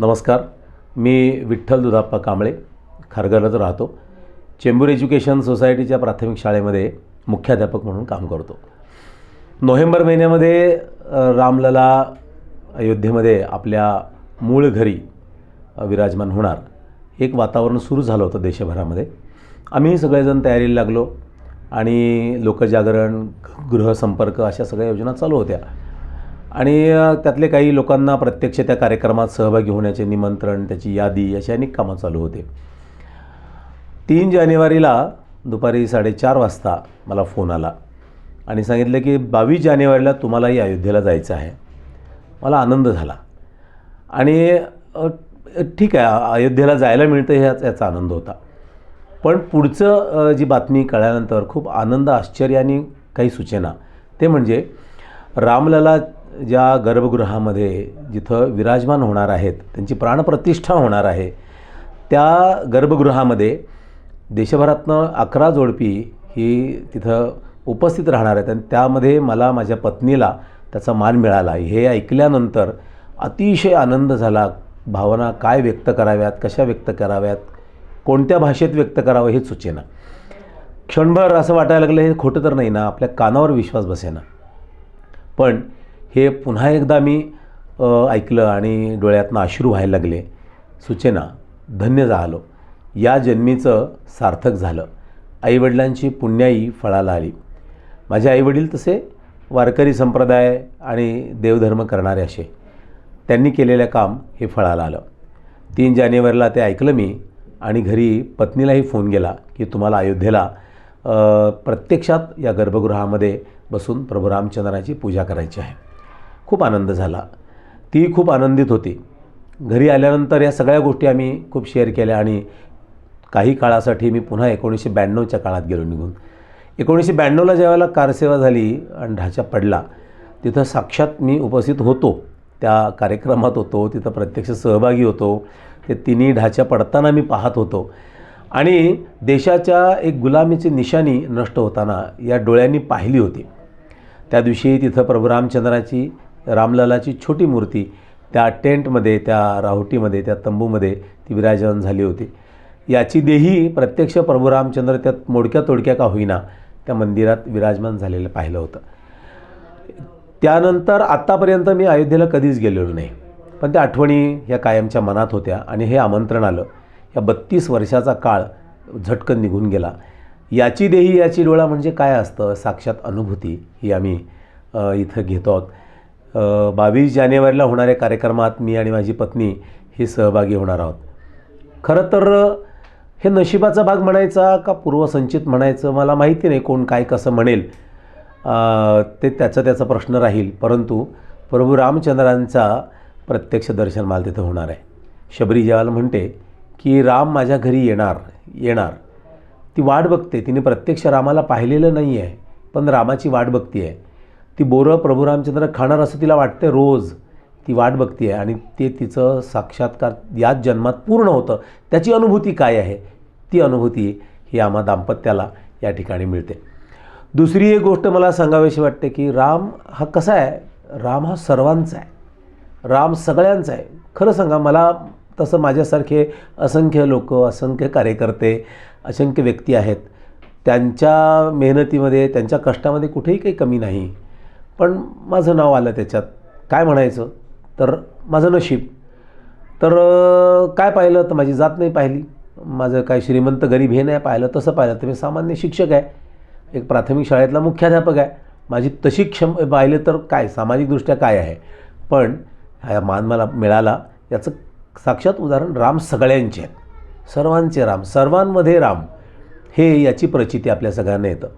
नमस्कार. मी विठ्ठल दुधाप्पा कांबळे खारघरच राहतो. चेंबूर एज्युकेशन सोसायटीच्या प्राथमिक शाळेमध्ये मुख्याध्यापक म्हणून काम करतो. नोव्हेंबर महिन्यामध्ये रामलला अयोध्येमध्ये आपल्या मूळ घरी विराजमान होणार. एक वातावरण सुरू झालं होतं देशभरामध्ये. आम्ही सगळेजण तयारीला लागलो आणि लोकजागरण गृहसंपर्क अशा सगळ्या योजना चालू होत्या. आणि त्यातले काही लोकांना प्रत्यक्ष त्या कार्यक्रमात सहभागी होण्याचे निमंत्रण त्याची यादी अशी अनेक कामं चालू होते. तीन जानेवारीला दुपारी साडेचार वाजता मला फोन आला आणि सांगितलं की बावीस जानेवारीला तुम्हालाही अयोध्येला जायचं आहे. मला आनंद झाला. आणि ठीक आहे अयोध्येला जायला मिळतं ह्याच याचा आनंद होता. पण पुढचं जी बातमी कळल्यानंतर खूप आनंद आश्चर्य आणि काही सूचना. ते म्हणजे रामलला ज्या गर्भगृहामध्ये जिथं विराजमान होणार आहेत त्यांची प्राणप्रतिष्ठा होणार आहे त्या गर्भगृहामध्ये देशभरातनं अकरा जोडपी ही तिथं उपस्थित राहणार आहेत आणि त्यामध्ये मला माझ्या पत्नीला त्याचा मान मिळाला. हे ऐकल्यानंतर अतिशय आनंद झाला. भावना काय व्यक्त कराव्यात कशा व्यक्त कराव्यात कोणत्या भाषेत व्यक्त करावं हे सुचेना. क्षणभर असं वाटायला लागलं हे खोटं तर नाही ना आपल्या कानावर विश्वास बसेना. पण हे पुन्हा एकदा मी ऐकलं आणि डोळ्यातनं अश्रू व्हायला लागले. सुचेना धन्य झालो. या जन्मीचं सार्थक झालं. आईवडिलांची पुण्याई फळाला आली. माझे आईवडील तसे वारकरी संप्रदाय आणि देवधर्म करणारे असे. त्यांनी केलेलं काम हे फळाला आलं. तीन जानेवारीला ते ऐकलं मी आणि घरी पत्नीलाही फोन गेला की तुम्हाला अयोध्येला प्रत्यक्षात या गर्भगृहामध्ये बसून प्रभू रामचंद्राची पूजा करायची आहे. खूप आनंद झाला. ती खूप आनंदित होती. घरी आल्यानंतर या सगळ्या गोष्टी आम्ही खूप शेअर केल्या आणि काही काळासाठी मी पुन्हा एकोणीसशे ब्याण्णवच्या काळात गेलो निघून. एकोणीसशे ब्याण्णवला ज्यावेळेला कारसेवा झाली आणि ढाचा पडला तिथं साक्षात मी उपस्थित होतो. त्या कार्यक्रमात होतो तिथं प्रत्यक्ष सहभागी होतो. ते तिन्ही ढाच्या पडताना मी पाहत होतो. आणि देशाच्या एक गुलामीची निशाणी नष्ट होताना या डोळ्यांनी पाहिली होती. त्या दिवशी तिथं प्रभू रामचंद्राची रामललाची छोटी मूर्ती त्या टेंटमध्ये त्या राहुटीमध्ये त्या तंबूमध्ये ती विराजमान झाली होती. याची देही प्रत्यक्ष प्रभू रामचंद्र त्यात मोडक्या तोडक्या का होईना त्या मंदिरात विराजमान झालेलं पाहिलं होतं. त्यानंतर आत्तापर्यंत मी अयोध्येला कधीच गेलेलो नाही. पण त्या आठवणी ह्या कायमच्या मनात होत्या आणि हे आमंत्रण आलं. या बत्तीस वर्षाचा काळ झटकन निघून गेला. याची देही याची डोळा म्हणजे काय असतं? साक्षात अनुभूती ही आम्ही इथं घेतो आहोत. बावीस जानेवारीला होणाऱ्या कार्यक्रमात मी आणि माझी पत्नी ही सहभागी होणार आहोत. खरं तर हे नशिबाचा भाग म्हणायचा का पूर्वसंचित म्हणायचं मला माहिती नाही कोण काय कसं म्हणेल. ते त्याचा त्याचा प्रश्न राहील. परंतु प्रभू रामचंद्रांचा प्रत्यक्ष दर्शन मला तिथं होणार आहे. शबरी जेवाला म्हणते की राम माझ्या घरी येणार येणार. ती वाट बघते. तिने प्रत्यक्ष रामाला पाहिलेलं नाही आहे पण रामाची वाट बघती आहे ती बोरं प्रभू रामचंद्र खाणार असं तिला वाटते रोज. ती वाट बघती आहे आणि ते तिचं साक्षात्कार याच जन्मात पूर्ण होतं. त्याची अनुभूती काय आहे? ती अनुभूती ही आम्हा दाम्पत्याला या ठिकाणी मिळते. दुसरी एक गोष्ट मला सांगावीशी वाटते की राम हा कसा आहे? राम हा सर्वांचा आहे. राम सगळ्यांचा आहे. खरं सांगा मला तसं माझ्यासारखे असंख्य लोक असंख्य कार्यकर्ते असंख्य व्यक्ती आहेत. त्यांच्या मेहनतीमध्ये त्यांच्या कष्टामध्ये कुठेही काही कमी नाही. पण माझं नाव आलं त्याच्यात. काय म्हणायचं? तर माझं नशीब. तर काय पाहिलं तर माझी जात नाही पाहिली. माझं काय श्रीमंत गरीब हे नाही पाहिलं तसं पाहिलं तर मी सामान्य शिक्षक आहे. एक प्राथमिक शाळेतला मुख्याध्यापक आहे. माझी तशी क्षम पाहिले तर काय सामाजिकदृष्ट्या काय आहे? पण हा मान मला मिळाला. याचं साक्षात उदाहरण राम सगळ्यांचे आहेत. सर्वांचे राम सर्वांमध्ये राम. हे याची प्रचिती आपल्या सगळ्यांना येतं.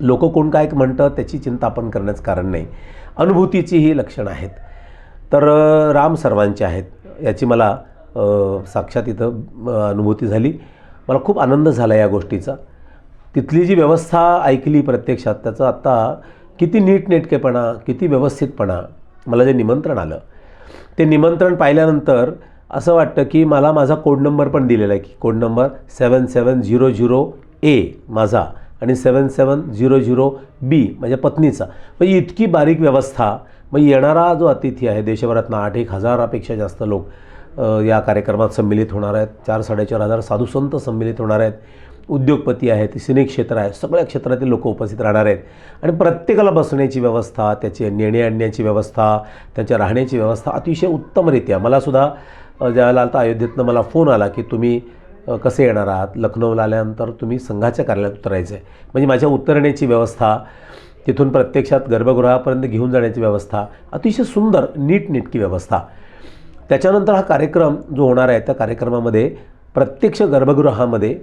लोक कोण काय म्हणतं त्याची चिंता आपण करण्याचं कारण नाही. अनुभूतीची ही लक्षणं आहेत. तर राम सर्वांचे आहेत. याची मला साक्षात इथं अनुभूती झाली. मला खूप आनंद झाला या गोष्टीचा. तिथली जी व्यवस्था ऐकली प्रत्यक्षात त्याचं आत्ता किती नीटनेटकेपणा किती व्यवस्थितपणा मला जे निमंत्रण आलं. ते निमंत्रण पाहिल्यानंतर असं वाटतं की मला माझा कोड नंबर पण दिलेला आहे की code number seven seven zero zero A माझा. आणि सेवन सेवन झिरो झिरो बी माझ्या पत्नीचा. म्हणजे इतकी बारीक व्यवस्था मग येणारा जो अतिथी आहे देशभरातनं आठ एक हजारापेक्षा जास्त लोक या कार्यक्रमात संमिलित होणार आहेत. चार साडेचार हजार साधुसंत संमिलित होणार आहेत. उद्योगपती आहेत सिने क्षेत्र आहे सगळ्या क्षेत्रातील लोक उपस्थित राहणार आहेत. आणि प्रत्येकाला बसण्याची व्यवस्था त्याची नेणे आणण्याची व्यवस्था त्यांच्या राहण्याची व्यवस्था अतिशय उत्तमरित्या. मलासुद्धा ज्यावेळेला आता अयोध्येतनं मला फोन आला की तुम्ही कसे येणार आहात? लखनौला आल्यानंतर तुम्ही संघाच्या कार्यालयात उतरायचं आहे. म्हणजे माझ्या उतरण्याची व्यवस्था तिथून प्रत्यक्षात गर्भगृहापर्यंत घेऊन जाण्याची व्यवस्था अतिशय सुंदर नीटनेटकी व्यवस्था. त्याच्यानंतर हा कार्यक्रम जो होणार आहे त्या कार्यक्रमामध्ये प्रत्यक्ष गर्भगृहामध्ये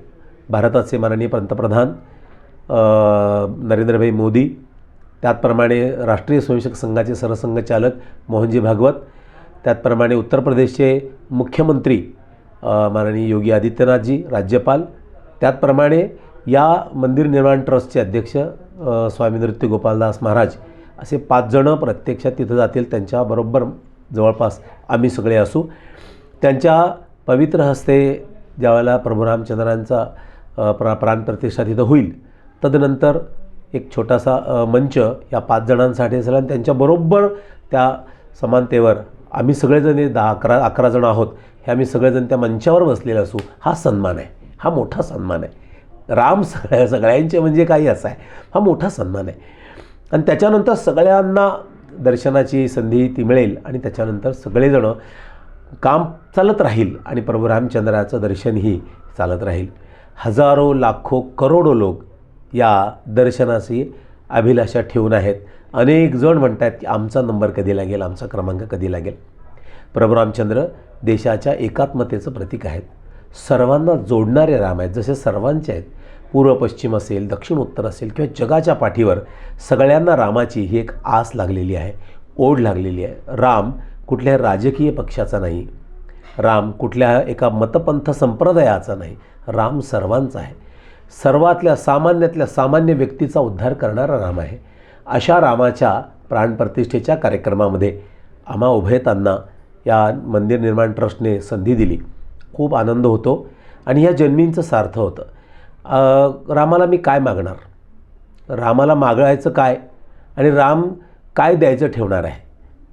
भारताचे माननीय पंतप्रधान नरेंद्रभाई मोदी त्याचप्रमाणे राष्ट्रीय स्वयंसेवक संघाचे सरसंघचालक मोहनजी भागवत त्याचप्रमाणे उत्तर प्रदेशचे मुख्यमंत्री माननीय योगी आदित्यनाथजी राज्यपाल. त्याचप्रमाणे या मंदिर निर्माण ट्रस्टचे अध्यक्ष स्वामी नृत्य गोपालदास महाराज असे पाच जणं प्रत्यक्षात तिथं जातील. त्यांच्याबरोबर जवळपास आम्ही सगळे असू. त्यांच्या पवित्र हस्ते ज्यावेळेला प्रभू रामचंद्रांचा प्रा प्राणप्रतिष्ठा तिथं होईल तदनंतर एक छोटासा मंच या पाच जणांसाठी असेल आणि त्यांच्याबरोबर त्या समानतेवर आम्ही सगळेजण दहा अकरा अकरा जण आहोत. हे आम्ही सगळेजण त्या मंचावर बसलेले असू हा सन्मान आहे. हा मोठा सन्मान आहे. राम सगळ्या सगळ्यांचे म्हणजे काही असा आहे. हा मोठा सन्मान आहे. आणि त्याच्यानंतर सगळ्यांना दर्शनाची संधी ती मिळेल आणि त्याच्यानंतर सगळेजणं काम चालत राहील आणि प्रभू रामचंद्राचं दर्शनही चालत राहील. हजारो लाखो करोडो लोक या दर्शनाची अभिलाषा ठेवून आहेत. अनेक जण म्हणत आहेत की आमचा नंबर कधी लागेल आमचा क्रमांक कधी लागेल? प्रभुरामचंद्र देशाच्या एकात्मतेचं प्रतीक आहेत. सर्वांना जोडणारे राम आहेत. जसे सर्वांचे आहेत. पूर्व पश्चिम असेल दक्षिण उत्तर असेल किंवा जगाच्या पाठीवर सगळ्यांना रामाची ही एक आस लागलेली आहे ओढ लागलेली आहे. राम कुठल्या राजकीय पक्षाचा नाही. राम कुठल्या एका मतपंथ संप्रदायाचा नाही. राम सर्वांचा आहे. सर्वातल्या सामान्यातल्या सामान्य व्यक्तीचा उद्धार करणारा राम आहे. अशा रामाच्या प्राणप्रतिष्ठेच्या कार्यक्रमामध्ये आम्हा उभयतांना या मंदिर निर्माण ट्रस्टने संधी दिली. खूप आनंद होतो आणि ह्या जन्मींचं सार्थ होतं. रामाला मी काय मागणार? रामाला मागायचं काय? आणि राम काय द्यायचं ठेवणार आहे?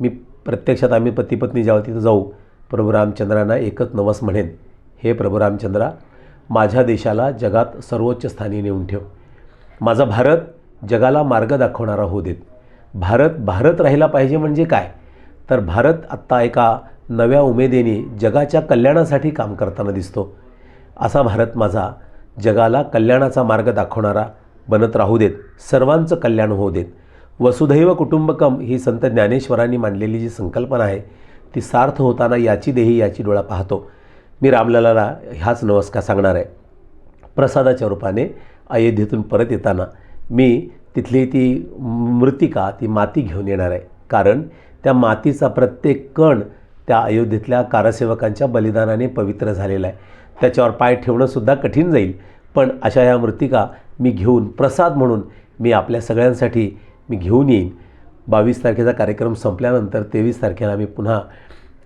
मी प्रत्यक्षात आम्ही पतीपत्नी ज्यावर तिथं जाऊ प्रभू रामचंद्रांना एकच नवस म्हणेन. हे प्रभू रामचंद्रा माझ्या देशाला जगात सर्वोच्च स्थानी नेऊन ठेव. माझा भारत जगाला मार्ग दाखवणारा होऊ देत. भारत भारत राहिला पाहिजे म्हणजे काय? तर भारत आत्ता एका नव्या उमेदीने जगाच्या कल्याणासाठी काम करताना दिसतो. असा भारत माझा जगाला कल्याणाचा मार्ग दाखवणारा बनत राहू देत सर्वांचं कल्याण होऊ देत. वसुधैव कुटुंबकम ही संत ज्ञानेश्वरांनी मांडलेली जी संकल्पना आहे ती सार्थ होताना याची देही याची डोळा पाहतो. मी रामललाला ह्याच नमस्कार सांगणार आहे. प्रसादाच्या रूपाने अयोध्येतून परत येताना मी तिथली ती मृतिका ती माती घेऊन येणार आहे. कारण त्या मातीचा प्रत्येक कण त्या अयोध्येतल्या कारसेवकांच्या बलिदानाने पवित्र झालेला आहे. त्याच्यावर पाय ठेवणंसुद्धा कठीण जाईल. पण अशा ह्या मृतिका मी घेऊन प्रसाद म्हणून मी आपल्या सगळ्यांसाठी मी घेऊन येईन. बावीस तारखेचा कार्यक्रम संपल्यानंतर तेवीस तारखेला मी पुन्हा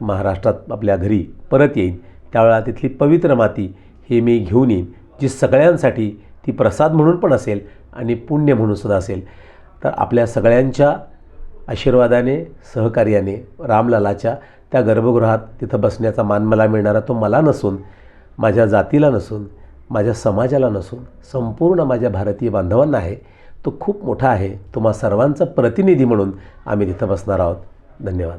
महाराष्ट्रात आपल्या घरी परत येईन. त्यावेळा तिथली पवित्र माती ही मी घेऊन येईन जी सगळ्यांसाठी ती प्रसाद म्हणून पण असेल आणि पुण्य म्हणून सुद्धा असेल. तर आपल्या सगळ्यांच्या आशीर्वादाने सहकार्याने रामलालाच्या त्या गर्भगृहात तिथं बसण्याचा मान मला मिळणारा तो मला नसून माझ्या जातीला नसून माझ्या समाजाला नसून संपूर्ण माझ्या भारतीय बांधवांना आहे तो खूप मोठा आहे. तुम्हा सर्वांचा प्रतिनिधी म्हणून आम्ही तिथं बसणार आहोत. धन्यवाद.